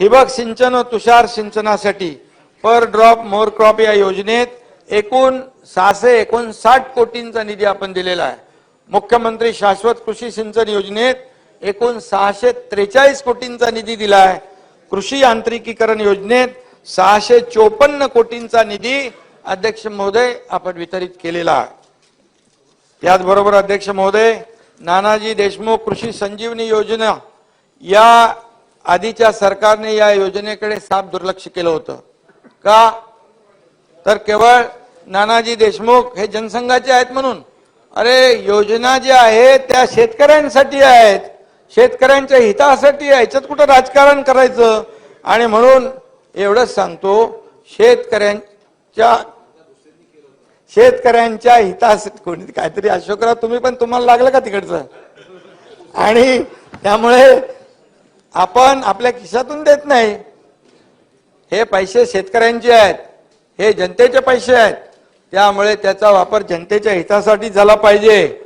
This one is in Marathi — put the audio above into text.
ठिबक सिंचन तुषार सिंचनासाठी पर ड्रॉप मोर क्रॉप या योजनेत एकूण सहाशे एकोणसाठ कोटींचा निधी आपण दिलेला आहे. मुख्यमंत्री शाश्वत कृषी सिंचन योजनेत एकूण सहाशे त्रेचाळीस कोटींचा निधी दिला आहे. कृषी यांत्रिकीकरण योजनेत सहाशे चोपन्न कोटींचा निधी अध्यक्ष महोदय आपण वितरित केलेला आहे. याचबरोबर अध्यक्ष महोदय नानाजी देशमुख कृषी संजीवनी योजना या आधीच्या सरकारने या योजनेकडे साफ दुर्लक्ष केलं होतं. का? तर केवळ नानाजी देशमुख हे जनसंघाचे आहेत म्हणून. अरे योजना ज्या आहेत त्या शेतकऱ्यांसाठी आहेत. शेतकऱ्यांच्या हितासाठी याच्यात कुठं राजकारण करायचं? आणि म्हणून एवढंच सांगतो शेतकऱ्यांच्या शेतकऱ्यांच्या हितासाठी कोणी काहीतरी अशोकराव तुम्ही पण तुम्हाला लागलं का तिकडचं? आणि त्यामुळे आपण आपल्या खिशातून देत नाही. हे पैसे शेतकऱ्यांचे आहेत. हे जनतेचे पैसे आहेत. त्यामुळे त्याचा वापर जनतेच्या हितासाठी झाला पाहिजे.